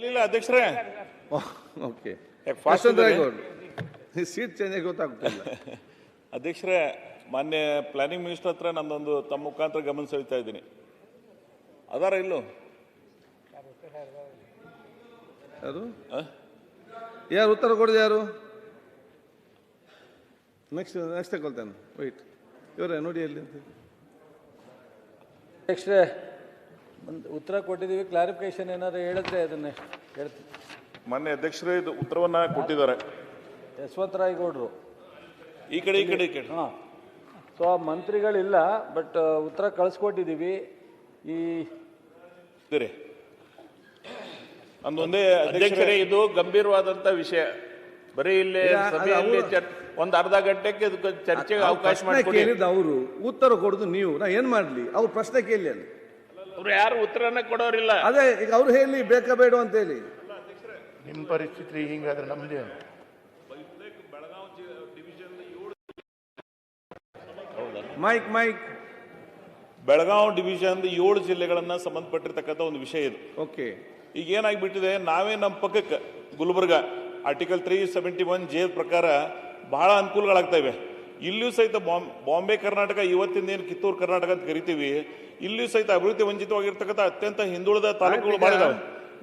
ಇಲ್ಲ ಇಲ್ಲ ಅಧ್ಯಕ್ಷರೇ ಓಕೆ? ಸೀಟ್ ಚೇಂಜ್ ಆಗಿ ಗೊತ್ತಾಗ್ತಿಲ್ಲ. ಅಧ್ಯಕ್ಷರೇ ಮಾನ್ಯ ಪ್ಲಾನಿಂಗ್ ಮಿನಿಸ್ಟರ್ ಹತ್ರ ನಂದೊಂದು ತಮ್ಮ ಮುಖಾಂತರ ಗಮನ ಸೆಳೀತಾ ಇದ್ದೀನಿ. ಅದಾರ ಇಲ್ಲೋ? ಯಾರು? ಯಾರು ಉತ್ತರ ಕೊಡೋದು ಯಾರು? Next next ತಗೊಳ್ತೇನೆ. ವೈಟ್ ಇವರೇ ನೋಡಿ ಎಲ್ಲಿ ಅಂತ ಅಧ್ಯಕ್ಷರೇ ಒಂದು ಉತ್ತರ ಕೊಟ್ಟಿದ್ದೀವಿ ಕ್ಲಾರಿಫಿಕೇಶನ್ ಏನಾದರೂ ಹೇಳಿದ್ರೆ ಅದನ್ನೇ ಹೇಳ್ತೀನಿ. ಮಾನ್ಯ ಅಧ್ಯಕ್ಷರೇ ಇದು ಉತ್ತರವನ್ನ ಕೊಟ್ಟಿದ್ದಾರೆ. ಯಶವಂತರಾಯ್ ಗೌಡ್ರು ಈ ಕಡೆ ಈ ಕಡೆ ಈ ಕಡೆ. ಹಾಂ. ಸೊ ಆ ಮಂತ್ರಿಗಳಿಲ್ಲ ಬಟ್ ಉತ್ತರ ಕಳಿಸ್ಕೊಟ್ಟಿದ್ದೀವಿ. ಈ ಇದ್ದೀರಿ. ನಮ್ದು ಅಧ್ಯಕ್ಷರೇ ಅಧ್ಯಕ್ಷರೇ ಇದು ಗಂಭೀರವಾದಂತ ವಿಷಯ. ಬರೀ ಇಲ್ಲಿ ಇಲ್ಲ, ಅದು ಸಭೆಯಲ್ಲಿ ಅವ್ರು- ಚರ್- ಒಂದ್ ಅರ್ಧ ಗಂಟೆಗೆ ಇದಕ್ಕೆ ಚರ್ಚೆಗೆ ಅವಕಾಶ ಪ್ರಶ್ನೆ ಮಾಡಿಕೊಡಿ. ಕೇಳಿದ್ದು ಅವರು. ಉತ್ತರ ಕೊಡೋದು ನೀವು. ನಾ ಏನ್ ಮಾಡ್ಲಿ? ಅವ್ರು ಪ್ರಶ್ನೆ ಕೇಳಿ ಅಲ್ಲಿ. ಅವ್ರು ಯಾರು ಉತ್ತರನ ಕೊಡೋರಿಲ್ಲ. ಅದೇ ಈಗ ಅವ್ರು ಹೇಳಿ ಬೇಕಾ ಬೇಡ ಅಂತ ಹೇಳಿ. ನಿಮ್ಮ ಪರಿಸ್ಥಿತಿ ಹಿಂಗಾದ್ರೆ ನಮ್ದೇ ಮೈಕ್ ಮೈಕ್. ಬೆಳಗಾವಿ ಡಿವಿಷನ್ ಏಳು ಜಿಲ್ಲೆಗಳನ್ನ ಸಂಬಂಧಪಟ್ಟಿರ್ತಕ್ಕಂಥ ಒಂದು ವಿಷಯ ಇದು. ಓಕೆ. ಈಗ ಏನಾಗ್ಬಿಟ್ಟಿದೆ ನಾವೇ ನಮ್ಮ ಪಕ್ಕಕ್ಕೆ Gulbarga article three seventy one J ಪ್ರಕಾರ ಬಹಳ ಅನುಕೂಲಗಳಾಗ್ತಾ ಇವೆ. ಇಲ್ಲಿಯೂ ಸಹಿತ ಬಾಂಬ್- ಬಾಂಬೆ ಕರ್ನಾಟಕ ಇವತ್ತಿನ ಏನು ಕಿತ್ತೂರು ಕರ್ನಾಟಕ ಅಂತ ಕರಿತೀವಿ ಇಲ್ಲಿಯೂ ಸಹಿತ ಅಭಿವೃದ್ಧಿ ವಂಚಿತವಾಗಿರ್ತಕ್ಕಂಥ ಅತ್ಯಂತ ಹಿಂದುಳಿದ ತಾಲೂಕುಗಳು ಮಾಡಿದಾವೆ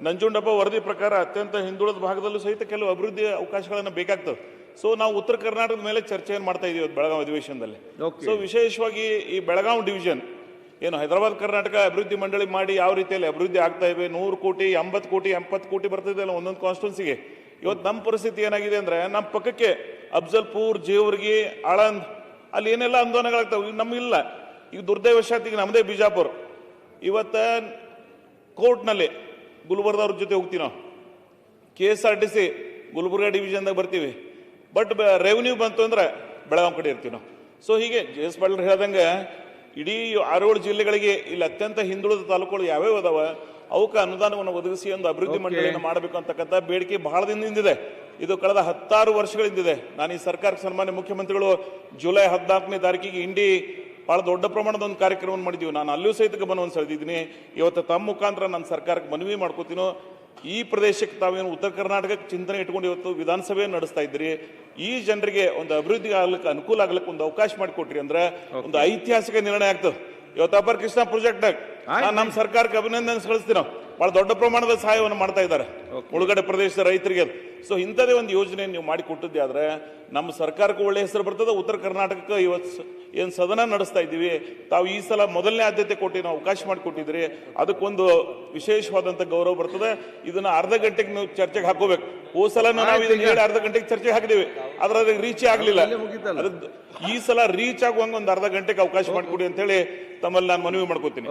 ನಂಜುಂಡಪ್ಪ ವರದಿ ಪ್ರಕಾರ ಅತ್ಯಂತ ಹಿಂದುಳಿದ ಭಾಗದಲ್ಲೂ ಸಹಿತ ಕೆಲವು ಅಭಿವೃದ್ಧಿ ಅವಕಾಶಗಳನ್ನು ಬೇಕಾಗ್ತದೆ ಸೊ ನಾವು ಉತ್ತರ ಕರ್ನಾಟಕದ ಮೇಲೆ ಚರ್ಚೆಯನ್ನು ಮಾಡ್ತಾ ಇದೀವಿ ಇವತ್ತು ಬೆಳಗಾವಿ ಅಧಿವೇಶನದಲ್ಲಿ. ಸೊ ವಿಶೇಷವಾಗಿ ಈ ಬೆಳಗಾವಿ ಡಿವಿಷನ್ ಏನು ಹೈದರಾಬಾದ್ ಕರ್ನಾಟಕ ಅಭಿವೃದ್ಧಿ ಮಂಡಳಿ ಮಾಡಿ ಯಾವ ರೀತಿಯಲ್ಲಿ ಅಭಿವೃದ್ಧಿ ಆಗ್ತಾ ಇವೆ? ನೂರು ಕೋಟಿ ಎಂಬತ್ತು ಕೋಟಿ ಎಪ್ಪತ್ತು ಕೋಟಿ ಬರ್ತಿದೆ ಅಲ್ಲ ಒಂದೊಂದು ಕಾನ್ಸ್ಟಿಟ್ಯೂನ್ಸಿಗೆ ಇವತ್ತು ನಮ್ಮ ಪರಿಸ್ಥಿತಿ ಏನಾಗಿದೆ ಅಂದ್ರೆ ನಮ್ಮ ಪಕ್ಕಕ್ಕೆ ಅಫ್ಜಲ್ಪುರ್ ಜೇವರ್ಗಿ ಆಳಂದ್ ಅಲ್ಲಿ ಏನೆಲ್ಲ ಆಂದೋಲನಗಳಾಗ್ತಾವೆ ನಮಗಿಲ್ಲ ಈಗ ದುರ್ದೈವಶಾತ್ ಈಗ ನಮ್ಮದೇ ಬಿಜಾಪುರ್. ಇವತ್ತ ಕೋರ್ಟ್ನಲ್ಲಿ ಗುಲ್ಬರ್ಗವ್ರ ಜೊತೆ ಹೋಗ್ತೀವಿ ನಾವು. K S R T C Gulbarga ಡಿವಿಷನ್ದಾಗ ಬರ್ತೀವಿ. ಬಟ್ ರೆವೆನ್ಯೂ ಬಂತು ಅಂದ್ರೆ ಬೆಳಗಾವಿ ಕಡೆ ಇರ್ತೀವಿ ನಾವು. ಸೊ ಹೀಗೆ ಜೆ ಎಸ್ ಪಾಟೀಲ್ ಹೇಳ್ದಂಗೆ ಇಡೀ ಆರೇಳು ಜಿಲ್ಲೆಗಳಿಗೆ ಇಲ್ಲಿ ಅತ್ಯಂತ ಹಿಂದುಳಿದ ತಾಲೂಕುಗಳು ಯಾವ್ಯಾವ ಅದಾವ ಅವಕ್ಕೆ ಅನುದಾನವನ್ನು ಒದಗಿಸಿ ಒಂದು ಅಭಿವೃದ್ಧಿ. ಮಂಡಳಿಯನ್ನು ಮಾಡಬೇಕು ಅಂತಕ್ಕಂಥ ಬೇಡಿಕೆ ಬಹಳ ದಿನದಿಂದ ಇದು. ಕಳೆದ ಹತ್ತಾರು ವರ್ಷಗಳಿಂದಿದೆ. ನಾನು ಈ ಸರ್ಕಾರಕ್ಕೆ ಸನ್ಮಾನ್ಯ ಮುಖ್ಯಮಂತ್ರಿಗಳು ಜುಲೈ ಹದಿನಾಲ್ಕನೇ ತಾರೀಕಿಗೆ ಇಂಡಿ ಭಾಳ ದೊಡ್ಡ ಪ್ರಮಾಣದ ಒಂದು ಕಾರ್ಯಕ್ರಮವನ್ನು ಮಾಡಿದ್ದೀವಿ ನಾನು ಅಲ್ಲೂ ಸಹಿತ ಗಮನವನ್ನು ಸೆಳೆದಿದ್ದೀನಿ. ಇವತ್ತು ತಮ್ಮ ಮುಖಾಂತರ ನಾನು ಸರ್ಕಾರಕ್ಕೆ ಮನವಿ ಮಾಡ್ಕೋತೀನೋ. ಈ ಪ್ರದೇಶಕ್ಕೆ ತಾವೇನು ಉತ್ತರ ಕರ್ನಾಟಕಕ್ಕೆ ಚಿಂತನೆ ಇಟ್ಕೊಂಡು ಇವತ್ತು ವಿಧಾನಸಭೆ ನಡೆಸ್ತಾ ಇದ್ದೀರಿ. ಈ ಜನರಿಗೆ ಒಂದು ಅಭಿವೃದ್ಧಿ ಆಗ್ಲಿಕ್ಕೆ ಅನುಕೂಲ ಆಗ್ಲಿಕ್ಕೆ ಒಂದು ಅವಕಾಶ ಮಾಡಿಕೊಟ್ರಿ ಅಂದ್ರೆ ಒಂದು ಐತಿಹಾಸಿಕ ನಿರ್ಣಯ ಆಗ್ತದೆ. ಇವತ್ತು ಅಪರ್ ಕೃಷ್ಣ ಪ್ರಾಜೆಕ್ಟ್ ನಾನು ನಮ್ಮ ಸರ್ಕಾರಕ್ಕೆ ಅಭಿನಂದನೆ ಸಲ್ಲಿಸ್ತೀನಿ. ನಾವು. ಬಹಳ ದೊಡ್ಡ ಪ್ರಮಾಣದ ಸಹಾಯವನ್ನು ಮಾಡ್ತಾ ಇದ್ದಾರೆ. ಮುಳುಗಡೆ ಪ್ರದೇಶದ ರೈತರಿಗೆ. ಸೊ ಇಂಥದೇ ಒಂದು ಯೋಜನೆ ನೀವು ಮಾಡಿ ಆದರೆ ಆದ್ರೆ ನಮ್ಮ ಸರ್ಕಾರಕ್ಕೂ ಒಳ್ಳೆ ಹೆಸರು ಬರ್ತದೆ. ಉತ್ತರ ಕರ್ನಾಟಕಕ್ಕೆ ಇವತ್ತು ಏನು ಸದನ ನಡೆಸ್ತಾ ಇದ್ದೀವಿ. ತಾವು ಈ ಸಲ ಮೊದಲನೇ ಆದ್ಯತೆ ಕೊಟ್ಟು ನಾವು ಅವಕಾಶ ಮಾಡಿಕೊಟ್ಟಿದ್ರಿ ಅದಕ್ಕೊಂದು ವಿಶೇಷವಾದಂಥ ಗೌರವ ಬರ್ತದೆ. ಇದನ್ನ ಅರ್ಧ ಗಂಟೆಗೆ ನೀವು ಚರ್ಚೆಗೆ ಹಾಕೋಬೇಕು. ಓ ಸಲ ನಾವು ಇದನ್ನ ಹೇಳಿ ಅರ್ಧ ಗಂಟೆಗೆ ಚರ್ಚೆಗೆ ಹಾಕಿದೀವಿ ಆದ್ರೆ ಅದಕ್ಕೆ ರೀಚ್ ಆಗಲಿಲ್ಲ. ಈ ಸಲ ರೀಚ್ ಆಗುವಂಗೆ ಒಂದು ಅರ್ಧ ಗಂಟೆಗೆ ಅವಕಾಶ ಮಾಡಿಕೊಡಿ ಅಂತ ಹೇಳಿ ತಮ್ಮಲ್ಲಿ ನಾನು ಮನವಿ ಮಾಡ್ಕೋತೀನಿ.